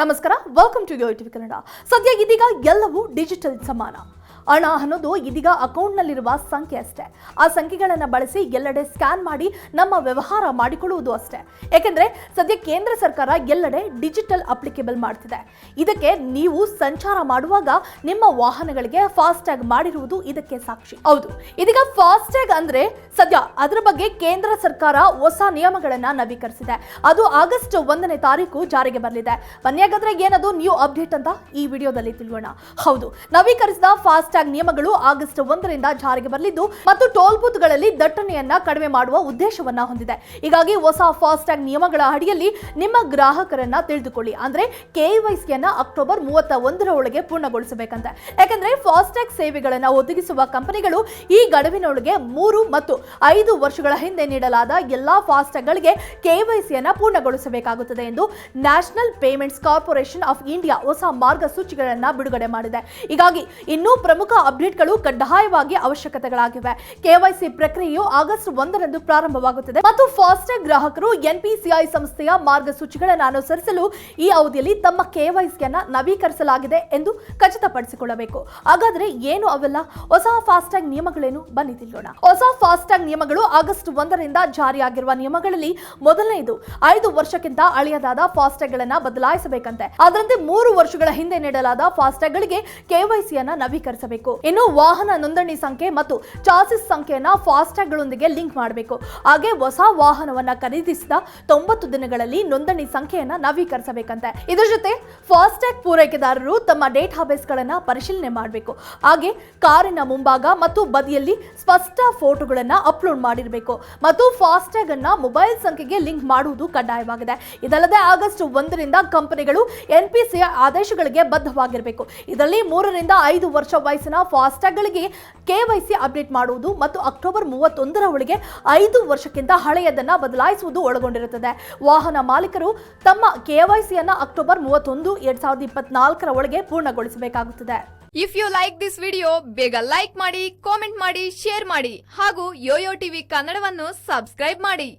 ನಮಸ್ಕಾರ welcome to TV Kannada ಸದ್ಯ ಇದೀಗ ಎಲ್ಲವೂ ಡಿಜಿಟಲ್ ಸಮಾನ. ಹಣ ಅನ್ನೋದು ಇದೀಗ ಅಕೌಂಟ್ನಲ್ಲಿರುವ ಸಂಖ್ಯೆ ಅಷ್ಟೇ. ಆ ಸಂಖ್ಯೆಗಳನ್ನು ಬಳಸಿ ಎಲ್ಲೆಡೆ ಸ್ಕ್ಯಾನ್ ಮಾಡಿ ನಮ್ಮ ವ್ಯವಹಾರ ಮಾಡಿಕೊಳ್ಳುವುದು ಅಷ್ಟೇ. ಯಾಕೆಂದ್ರೆ ಸದ್ಯ ಕೇಂದ್ರ ಸರ್ಕಾರ ಎಲ್ಲೆಡೆ ಡಿಜಿಟಲ್ ಅಪ್ಲಿಕೇಬಲ್ ಮಾಡ್ತಿದೆ. ಇದಕ್ಕೆ ನೀವು ಸಂಚಾರ ಮಾಡುವಾಗ ನಿಮ್ಮ ವಾಹನಗಳಿಗೆ ಫಾಸ್ಟ್ಯಾಗ್ ಮಾಡಿರುವುದು ಇದಕ್ಕೆ ಸಾಕ್ಷಿ. ಹೌದು, ಇದೀಗ ಫಾಸ್ಟ್ಯಾಗ್ ಅಂದ್ರೆ ಸದ್ಯ ಅದರ ಬಗ್ಗೆ ಕೇಂದ್ರ ಸರ್ಕಾರ ಹೊಸ ನಿಯಮಗಳನ್ನ ನವೀಕರಿಸಿದೆ. ಅದು ಆಗಸ್ಟ್ ಒಂದನೇ ತಾರೀಕು ಜಾರಿಗೆ ಬರಲಿದೆ. ಬನ್ನಿ ಏನದು ನ್ಯೂ ಅಪ್ಡೇಟ್ ಅಂತ ಈ ವಿಡಿಯೋದಲ್ಲಿ ತಿಳಿಯೋಣ. ಹೌದು, ನವೀಕರಿಸಿದ ಫಾಸ್ಟ್ಯಾಗ್ ನಿಯಮಗಳು ಆಗಸ್ಟ್ ಒಂದರಿಂದ ಜಾರಿಗೆ ಬರಲಿದ್ದು ಮತ್ತು ಟೋಲ್ ಬೂತ್ಗಳಲ್ಲಿ ದಟ್ಟಣೆಯನ್ನ ಕಡಿಮೆ ಮಾಡುವ ಉದ್ದೇಶವನ್ನ ಹೊಂದಿದೆ. ಹೀಗಾಗಿ ಹೊಸ ಫಾಸ್ಟ್ಯಾಗ್ ನಿಯಮಗಳ ಅಡಿಯಲ್ಲಿ ನಿಮ್ಮ ಗ್ರಾಹಕರನ್ನ ತಿಳಿದುಕೊಳ್ಳಿ. ಅಂದ್ರೆ ಕೆವೈಸಿಯನ್ನ ಅಕ್ಟೋಬರ್ ಮೂವತ್ತ ಒಂದರ ಒಳಗೆ ಪೂರ್ಣಗೊಳಿಸಬೇಕಂತೆ. ಯಾಕಂದ್ರೆ ಫಾಸ್ಟ್ಯಾಗ್ ಸೇವೆಗಳನ್ನ ಒದಗಿಸುವ ಕಂಪನಿಗಳು ಈ ಗಡುವಿನೊಳಗೆ ಮೂರು ಮತ್ತು ಐದು ವರ್ಷಗಳ ಹಿಂದೆ ನೀಡಲಾದ ಎಲ್ಲಾ ಫಾಸ್ಟ್ಯಾಗ್ಗಳಿಗೆ ಕೆವೈಸಿಯನ್ನು ಪೂರ್ಣಗೊಳಿಸಬೇಕಾಗುತ್ತದೆ ಎಂದು National Payments Corporation of India ಹೊಸ ಮಾರ್ಗಸೂಚಿಗಳನ್ನು ಬಿಡುಗಡೆ ಮಾಡಿದೆ. ಹೀಗಾಗಿ ಇನ್ನೂ ಪ್ರಮುಖ ಅಪ್ಡೇಟ್ಗಳು ಕಡ್ಡಾಯವಾಗಿ ಅವಶ್ಯಕತೆಗಳಾಗಿವೆ. ಕೆವೈಸಿ ಪ್ರಕ್ರಿಯೆಯು ಆಗಸ್ಟ್ ಒಂದರಂದು ಪ್ರಾರಂಭವಾಗುತ್ತದೆ ಮತ್ತು ಫಾಸ್ಟ್ಯಾಗ್ ಗ್ರಾಹಕರು ಎನ್ಪಿಸಿಐ ಸಂಸ್ಥೆಯ ಮಾರ್ಗಸೂಚಿಗಳನ್ನು ಅನುಸರಿಸಲು ಈ ಅವಧಿಯಲ್ಲಿ ತಮ್ಮ ಕೆವೈಸಿಯನ್ನು ನವೀಕರಿಸಲಾಗಿದೆ ಎಂದು ಖಚಿತಪಡಿಸಿಕೊಳ್ಳಬೇಕು. ಹಾಗಾದರೆ ಏನು ಅವೆಲ್ಲ? ಹೊಸ ಫಾಸ್ಟ್ಯಾಗ್ ನಿಯಮಗಳೇನು? ಬನ್ನಿ ತಿಳಿಯೋಣ. ಹೊಸ ಫಾಸ್ಟ್ಯಾಗ್ ನಿಯಮಗಳು ಆಗಸ್ಟ್ ಒಂದರಿಂದ ಜಾರಿಯಾಗಿರುವ ನಿಯಮಗಳಲ್ಲಿ ಮೊದಲನೆಯದು ಐದು ವರ್ಷಕ್ಕಿಂತ ಅಳೆಯದಾದ ಫಾಸ್ಟ್ಯಾಗ್ ಗಳನ್ನ ಬದಲಾಯಿಸಬೇಕಂತೆ. ಅದರಂತೆ ಮೂರು ವರ್ಷಗಳ ಹಿಂದೆ ನೀಡಲಾದ ಫಾಸ್ಟ್ಯಾಗ್ ಗಳಿಗೆ ಕೆವೈಸಿಯನ್ನ ನವೀಕರಿಸಬೇಕು. ಇನ್ನು ವಾಹನ ನೋಂದಣಿ ಸಂಖ್ಯೆ ಮತ್ತು ಚಾಸಿಸ್ ಸಂಖ್ಯೆಯನ್ನ ಫಾಸ್ಟ್ಯಾಗ್ ಗಳೊಂದಿಗೆ ಲಿಂಕ್ ಮಾಡಬೇಕು. ಹಾಗೆ ಹೊಸ ವಾಹನವನ್ನ ಖರೀದಿಸಿದ ತೊಂಬತ್ತು ದಿನಗಳಲ್ಲಿ ನೋಂದಣಿ ಸಂಖ್ಯೆಯನ್ನ ನವೀಕರಿಸಬೇಕಂತೆ. ಇದರ ಜೊತೆ ಫಾಸ್ಟ್ಯಾಗ್ ಪೂರೈಕೆದಾರರು ತಮ್ಮ ಡೇಟ್ ಬೇಸ್ ಗಳನ್ನ ಪರಿಶೀಲನೆ ಮಾಡಬೇಕು. ಹಾಗೆ ಕಾರಿನ ಮುಂಭಾಗ ಮತ್ತು ಬದಿಯಲ್ಲಿ ಸ್ಪಷ್ಟ ಫೋಟೋಗಳನ್ನ ಅಪ್ಲೋಡ್ ಮಾಡಿರಬೇಕು. ಮತ್ತು ಫಾಸ್ಟ್ಯಾಗ್ ಅನ್ನ ಮೊಬೈಲ್ ಸಂಖ್ಯೆಗೆ ಲಿಂಕ್ ಮಾಡುವುದು ಕಡ್ಡಾಯವಾಗಿದೆ. ಇದಲ್ಲದೆ ಆಗಸ್ಟ್ ಒಂದರಿಂದ ಕಂಪನಿಗಳು ಎನ್ಪಿಸಿಯ ಆದೇಶಗಳಿಗೆ ಬದ್ಧವಾಗಿರಬೇಕು. ಇದರಲ್ಲಿ ಮೂರರಿಂದ ಐದು ವರ್ಷ ವಯಸ್ಸಿನ ಫಾಸ್ಟ್ಯಾಗ್ಗಳಿಗೆ ಕೆವೈಸಿ ಅಪ್ಡೇಟ್ ಮಾಡುವುದು ಮತ್ತು ಅಕ್ಟೋಬರ್ ಮೂವತ್ತೊಂದರ ಒಳಗೆ ಐದು ವರ್ಷಕ್ಕಿಂತ ಹಳೆಯದನ್ನ ಬದಲಾಯಿಸುವುದು ಒಳಗೊಂಡಿರುತ್ತದೆ. ವಾಹನ ಮಾಲೀಕರು ತಮ್ಮ ಕೆವೈಸಿಯನ್ನ ಅಕ್ಟೋಬರ್ ಮೂವತ್ತೊಂದು, ಎರಡ್ ಸಾವಿರದ ಇಪ್ಪತ್ನಾಲ್ಕರ ಒಳಗೆ ಪೂರ್ಣಗೊಳಿಸಬೇಕಾಗುತ್ತದೆ. If you like this video ಬೇಗ ಲೈಕ್ ಮಾಡಿ ಕಾಮೆಂಟ್ ಮಾಡಿ ಶೇರ್ ಮಾಡಿ ಹಾಗೂ ಯೋಯೋ ಟಿವಿ ಕನ್ನಡವನ್ನು ಸಬ್ಸ್ಕ್ರೈಬ್ ಮಾಡಿ.